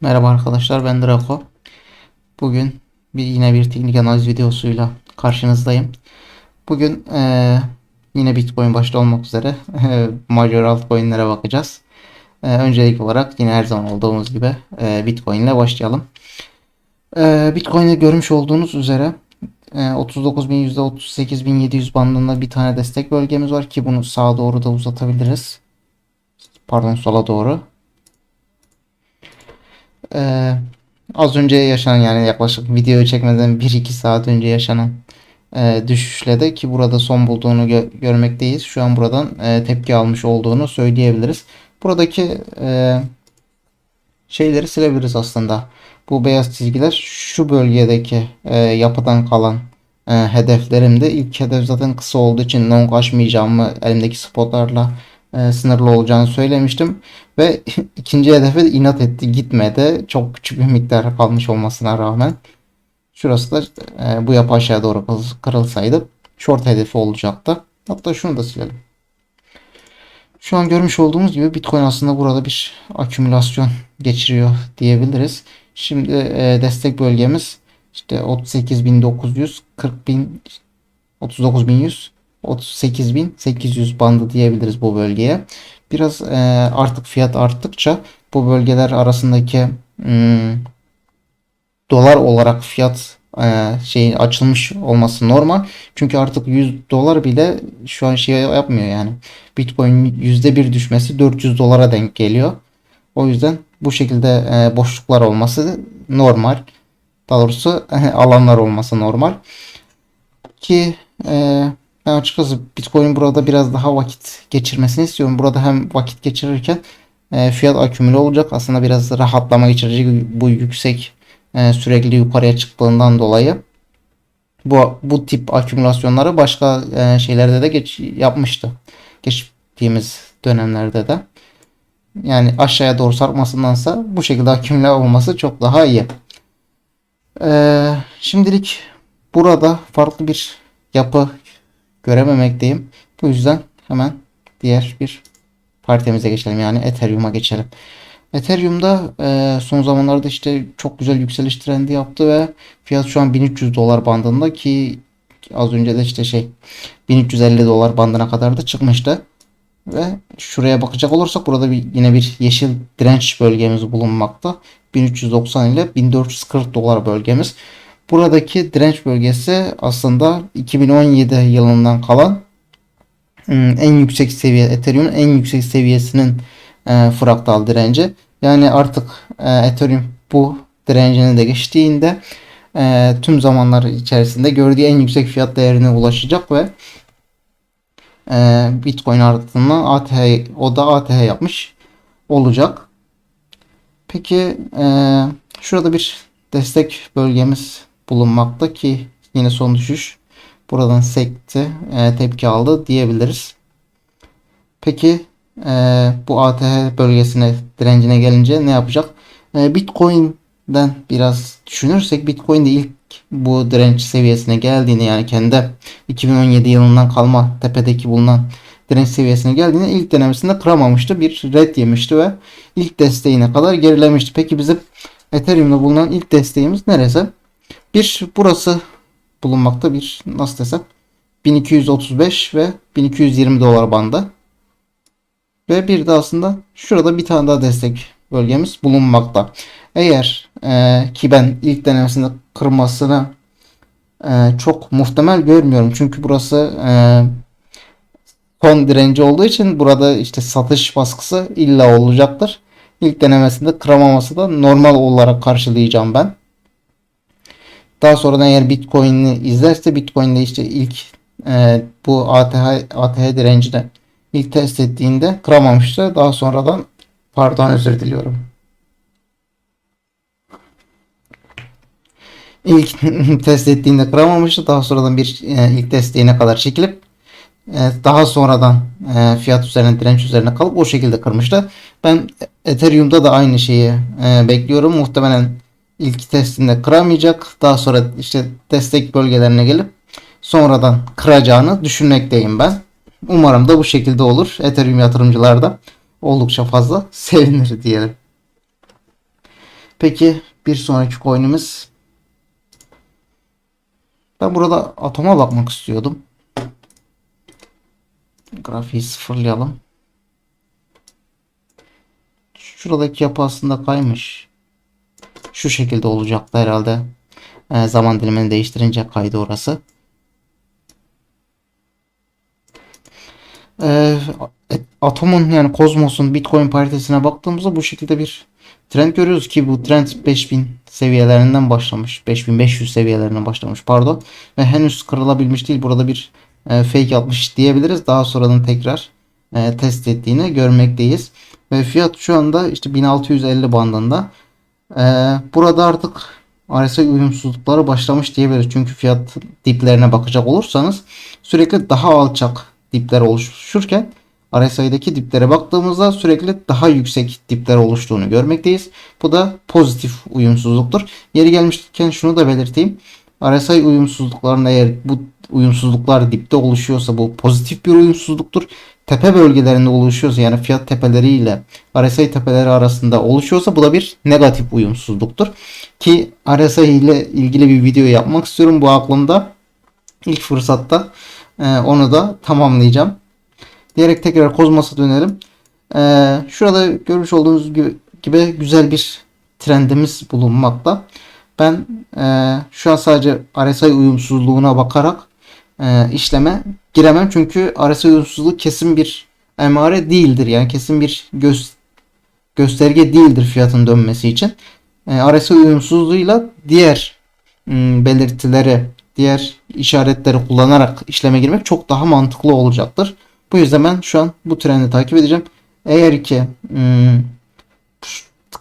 Merhaba arkadaşlar ben Draco. Bugün bir yine bir teknik analiz videosuyla karşınızdayım. Bugün eee, yine Bitcoin başta olmak üzere eee, major altcoin'lere bakacağız. Eee, öncelik olarak yine her zaman olduğumuz gibi eee, Bitcoin ile başlayalım. Eee Bitcoin'de görmüş olduğunuz üzere eee, 39.000 %38.700 bandında bir tane destek bölgemiz var ki bunu sağa doğru da uzatabiliriz. Pardon sola doğru. Ee, az önce yaşanan yani yaklaşık videoyu çekmeden 1-2 saat önce yaşanan e, düşüşle de ki burada son bulduğunu gö- görmekteyiz. Şu an buradan e, tepki almış olduğunu söyleyebiliriz. Buradaki e, şeyleri silebiliriz aslında. Bu beyaz çizgiler şu bölgedeki e, yapıdan kalan e, hedeflerimdi. İlk hedef zaten kısa olduğu için long açmayacağımı elimdeki spotlarla e, sınırlı olacağını söylemiştim. Ve ikinci hedefe de inat etti gitmedi. Çok küçük bir miktar kalmış olmasına rağmen. Şurası da e, bu yapı aşağı doğru kırıl- kırılsaydı short hedefi olacaktı. Hatta şunu da silelim. Şu an görmüş olduğumuz gibi Bitcoin aslında burada bir akümülasyon geçiriyor diyebiliriz. Şimdi e, destek bölgemiz işte 38.900, 40.000, 39.100, 38.800 bandı diyebiliriz bu bölgeye. Biraz e, artık fiyat arttıkça bu bölgeler arasındaki hmm, dolar olarak fiyat e, şeyin açılmış olması normal. Çünkü artık 100 dolar bile şu an şey yapmıyor yani. Bitcoin %1 düşmesi 400 dolara denk geliyor. O yüzden bu şekilde e, boşluklar olması normal. Daha doğrusu alanlar olması normal. Ki e, ben açıkçası Bitcoin burada biraz daha vakit geçirmesini istiyorum. Burada hem vakit geçirirken e, fiyat akümüle olacak. Aslında biraz rahatlama geçirecek bu yüksek e, sürekli yukarıya çıktığından dolayı. Bu, bu tip akümülasyonları başka e, şeylerde de geç yapmıştı. Geçtiğimiz dönemlerde de. Yani aşağıya doğru sarkmasındansa bu şekilde akümüle olması çok daha iyi. Ee, şimdilik burada farklı bir yapı görememekteyim. Bu yüzden hemen diğer bir partimize geçelim. Yani Ethereum'a geçelim. Ethereum'da e, son zamanlarda işte çok güzel yükseliş trendi yaptı ve fiyat şu an 1300 dolar bandında ki az önce de işte şey 1350 dolar bandına kadar da çıkmıştı. Ve şuraya bakacak olursak burada bir, yine bir yeşil direnç bölgemiz bulunmakta. 1390 ile 1440 dolar bölgemiz. Buradaki direnç bölgesi aslında 2017 yılından kalan hmm, en yüksek seviye Ethereum'un en yüksek seviyesinin e, fraktal direnci. Yani artık e, Ethereum bu direncini de geçtiğinde e, tüm zamanlar içerisinde gördüğü en yüksek fiyat değerine ulaşacak ve Bitcoin ardından ATH o da ATH yapmış olacak. Peki şurada bir destek bölgemiz bulunmakta ki yine son düşüş buradan sekti e, tepki aldı diyebiliriz. Peki e, bu ATH bölgesine direncine gelince ne yapacak? E, Bitcoin'den biraz düşünürsek Bitcoin de ilk bu direnç seviyesine geldiğini yani kendi 2017 yılından kalma tepedeki bulunan direnç seviyesine geldiğinde ilk denemesinde kıramamıştı. Bir red yemişti ve ilk desteğine kadar gerilemişti. Peki bizim Ethereum'da bulunan ilk desteğimiz neresi? Bir burası bulunmakta bir nasıl desem 1235 ve 1220 dolar bandı. Ve bir de aslında şurada bir tane daha destek bölgemiz bulunmakta. Eğer e, ki ben ilk denemesinde kırmasını e, çok muhtemel görmüyorum. Çünkü burası e, son direnci olduğu için burada işte satış baskısı illa olacaktır. İlk denemesinde kıramaması da normal olarak karşılayacağım ben. Daha sonradan eğer Bitcoin'i izlerse Bitcoin'de işte ilk e, bu ATH, ATH direncini ilk test ettiğinde kıramamıştı. Daha sonradan pardon özür diliyorum. İlk test ettiğinde kıramamıştı. Daha sonradan bir e, ilk desteğine kadar çekilip e, daha sonradan e, fiyat üzerine direnç üzerine kalıp o şekilde kırmıştı. Ben Ethereum'da da aynı şeyi e, bekliyorum. Muhtemelen ilk testinde kıramayacak. Daha sonra işte destek bölgelerine gelip sonradan kıracağını düşünmekteyim ben. Umarım da bu şekilde olur. Ethereum yatırımcılar da oldukça fazla sevinir diyelim. Peki bir sonraki coin'imiz ben burada atoma bakmak istiyordum. Grafiği sıfırlayalım. Şuradaki yapı aslında kaymış. Şu şekilde olacaktı herhalde. Ee, zaman dilimini değiştirince kaydı orası. Ee, Atom'un yani Kozmos'un Bitcoin paritesine baktığımızda bu şekilde bir trend görüyoruz ki bu trend 5000 seviyelerinden başlamış. 5500 seviyelerinden başlamış pardon. Ve henüz kırılabilmiş değil. Burada bir e, fake atmış diyebiliriz. Daha sonradan tekrar e, test ettiğini görmekteyiz. Ve fiyat şu anda işte 1650 bandında. E, burada artık RSI uyumsuzlukları başlamış diyebiliriz. Çünkü fiyat diplerine bakacak olursanız sürekli daha alçak dipler oluşurken RSI'deki diplere baktığımızda sürekli daha yüksek dipler oluştuğunu görmekteyiz. Bu da pozitif uyumsuzluktur. Yeri gelmişken şunu da belirteyim. RSI uyumsuzluklarında eğer bu uyumsuzluklar dipte oluşuyorsa bu pozitif bir uyumsuzluktur. Tepe bölgelerinde oluşuyorsa yani fiyat tepeleriyle RSI tepeleri arasında oluşuyorsa bu da bir negatif uyumsuzluktur. Ki RSI ile ilgili bir video yapmak istiyorum. Bu aklımda. ilk fırsatta e, onu da tamamlayacağım. Diyerek tekrar Kozmos'a dönelim. E, şurada görmüş olduğunuz gibi güzel bir trendimiz bulunmakta. Ben e, şu an sadece RSI uyumsuzluğuna bakarak e, işleme giremem. Çünkü RSI uyumsuzluğu kesin bir emare değildir. Yani kesin bir göz, gösterge değildir fiyatın dönmesi için. E, RSI uyumsuzluğuyla diğer m, belirtileri, diğer işaretleri kullanarak işleme girmek çok daha mantıklı olacaktır. Bu yüzden ben şu an bu trendi takip edeceğim. Eğer ki m,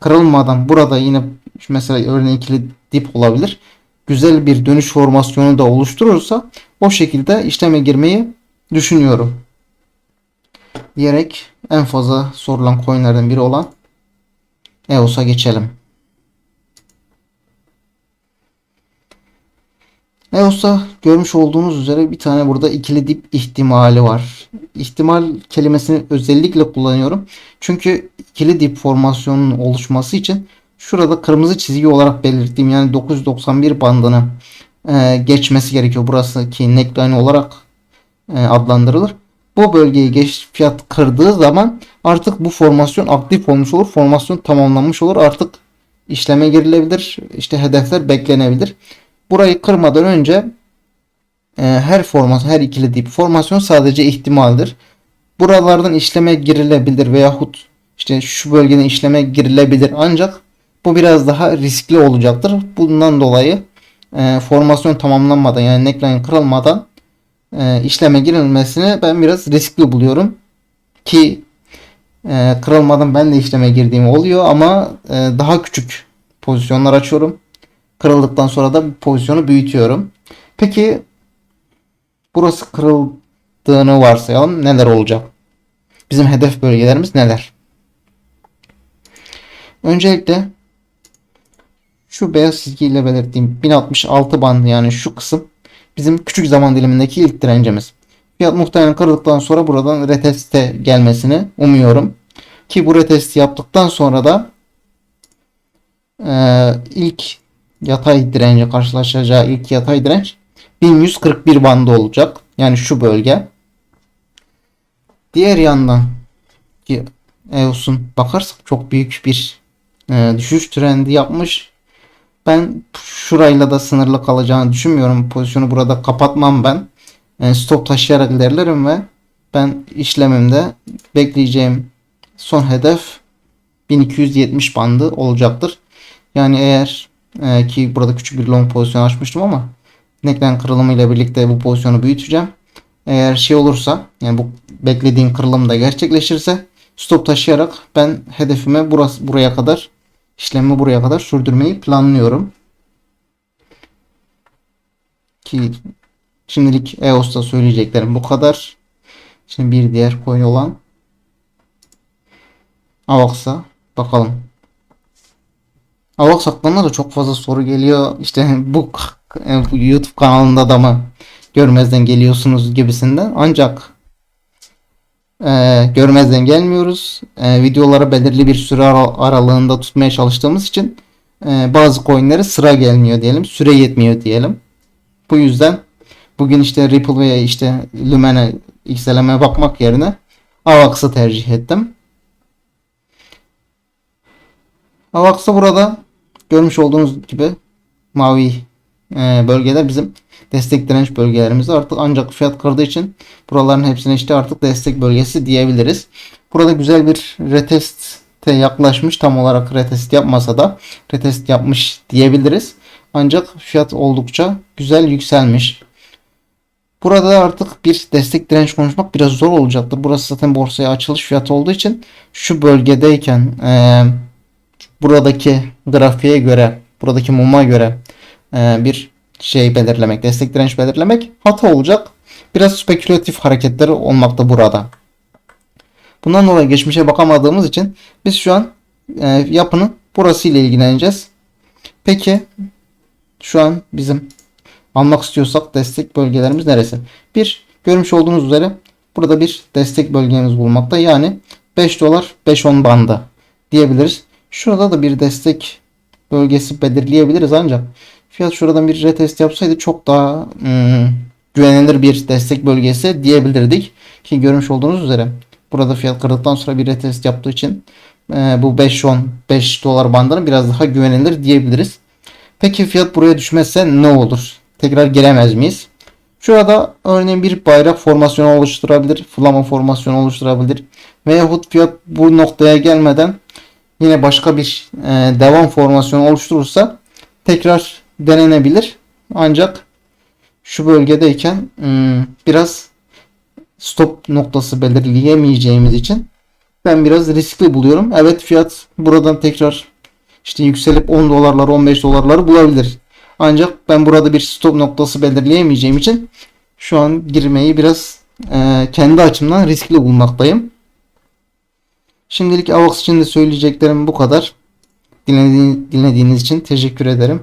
kırılmadan burada yine mesela örneğin ikili dip olabilir. Güzel bir dönüş formasyonu da oluşturursa o şekilde işleme girmeyi düşünüyorum. Diyerek en fazla sorulan coinlerden biri olan EOS'a geçelim. EOS'ta görmüş olduğunuz üzere bir tane burada ikili dip ihtimali var. İhtimal kelimesini özellikle kullanıyorum. Çünkü ikili dip formasyonunun oluşması için şurada kırmızı çizgi olarak belirttiğim yani 991 bandını e, geçmesi gerekiyor. Burası ki neckline olarak e, adlandırılır. Bu bölgeyi geç fiyat kırdığı zaman artık bu formasyon aktif olmuş olur. Formasyon tamamlanmış olur. Artık işleme girilebilir. İşte hedefler beklenebilir. Burayı kırmadan önce e, her formasyon, her ikili dip formasyon sadece ihtimaldir. Buralardan işleme girilebilir veyahut işte şu bölgeden işleme girilebilir ancak bu biraz daha riskli olacaktır. Bundan dolayı e, formasyon tamamlanmadan yani neckline kırılmadan e, işleme girilmesini ben biraz riskli buluyorum. Ki e, kırılmadan ben de işleme girdiğim oluyor ama daha küçük pozisyonlar açıyorum. Kırıldıktan sonra da pozisyonu büyütüyorum. Peki burası kırıldığını varsayalım. Neler olacak? Bizim hedef bölgelerimiz neler? Öncelikle şu beyaz çizgiyle belirttiğim 1066 bandı yani şu kısım bizim küçük zaman dilimindeki ilk direncimiz. Fiyat muhtemelen kırıldıktan sonra buradan reteste gelmesini umuyorum. Ki bu retesti yaptıktan sonra da e, ilk yatay dirence karşılaşacağı ilk yatay direnç 1141 bandı olacak. Yani şu bölge. Diğer yandan ki EOS'un bakarsak çok büyük bir e, düşüş trendi yapmış. Ben şurayla da sınırlı kalacağını düşünmüyorum. Pozisyonu burada kapatmam ben. E, stop taşıyarak ilerlerim ve ben işlemimde bekleyeceğim son hedef 1270 bandı olacaktır. Yani eğer e, ki burada küçük bir long pozisyon açmıştım ama neckline kırılımı ile birlikte bu pozisyonu büyüteceğim. Eğer şey olursa yani bu beklediğim kırılım da gerçekleşirse stop taşıyarak ben hedefime burası buraya kadar işlemi buraya kadar sürdürmeyi planlıyorum. Ki şimdilik EOS'ta söyleyeceklerim bu kadar. Şimdi bir diğer coin olan Avax'a bakalım. Avax hakkında da çok fazla soru geliyor. İşte bu, bu YouTube kanalında da mı görmezden geliyorsunuz gibisinden. Ancak e, görmezden gelmiyoruz. E, videoları belirli bir süre aralığında tutmaya çalıştığımız için e, bazı coinlere sıra gelmiyor diyelim. Süre yetmiyor diyelim. Bu yüzden bugün işte Ripple veya işte Lumene XLM'e bakmak yerine AVAX'ı tercih ettim. AVAX'ta burada görmüş olduğunuz gibi mavi bölgeler bizim destek direnç bölgelerimiz artık ancak fiyat kırdığı için buraların hepsine işte artık destek bölgesi diyebiliriz. Burada güzel bir reteste yaklaşmış tam olarak retest yapmasa da retest yapmış diyebiliriz. Ancak fiyat oldukça güzel yükselmiş. Burada da artık bir destek direnç konuşmak biraz zor olacaktır. Burası zaten borsaya açılış fiyatı olduğu için şu bölgedeyken e, buradaki grafiğe göre, buradaki muma göre bir şey belirlemek, destek direnç belirlemek hata olacak. Biraz spekülatif hareketleri olmakta burada. Bundan dolayı geçmişe bakamadığımız için biz şu an e, yapının burası ile ilgileneceğiz. Peki şu an bizim almak istiyorsak destek bölgelerimiz neresi? Bir görmüş olduğunuz üzere burada bir destek bölgemiz bulmakta. Yani 5 dolar 5-10 bandı diyebiliriz. Şurada da bir destek bölgesi belirleyebiliriz ancak fiyat şuradan bir retest yapsaydı çok daha hmm, güvenilir bir destek bölgesi diyebilirdik. Ki görmüş olduğunuz üzere burada fiyat kırdıktan sonra bir retest yaptığı için e, bu 5-10 5 dolar bandını biraz daha güvenilir diyebiliriz. Peki fiyat buraya düşmezse ne olur? Tekrar giremez miyiz? Şurada örneğin bir bayrak formasyonu oluşturabilir. Flama formasyonu oluşturabilir. Veyahut fiyat bu noktaya gelmeden yine başka bir e, devam formasyonu oluşturursa tekrar denenebilir. Ancak şu bölgedeyken hmm, biraz stop noktası belirleyemeyeceğimiz için ben biraz riskli buluyorum. Evet fiyat buradan tekrar işte yükselip 10 dolarlar 15 dolarları bulabilir. Ancak ben burada bir stop noktası belirleyemeyeceğim için şu an girmeyi biraz e, kendi açımdan riskli bulmaktayım. Şimdilik AVAX için de söyleyeceklerim bu kadar. Dinlediğiniz için teşekkür ederim.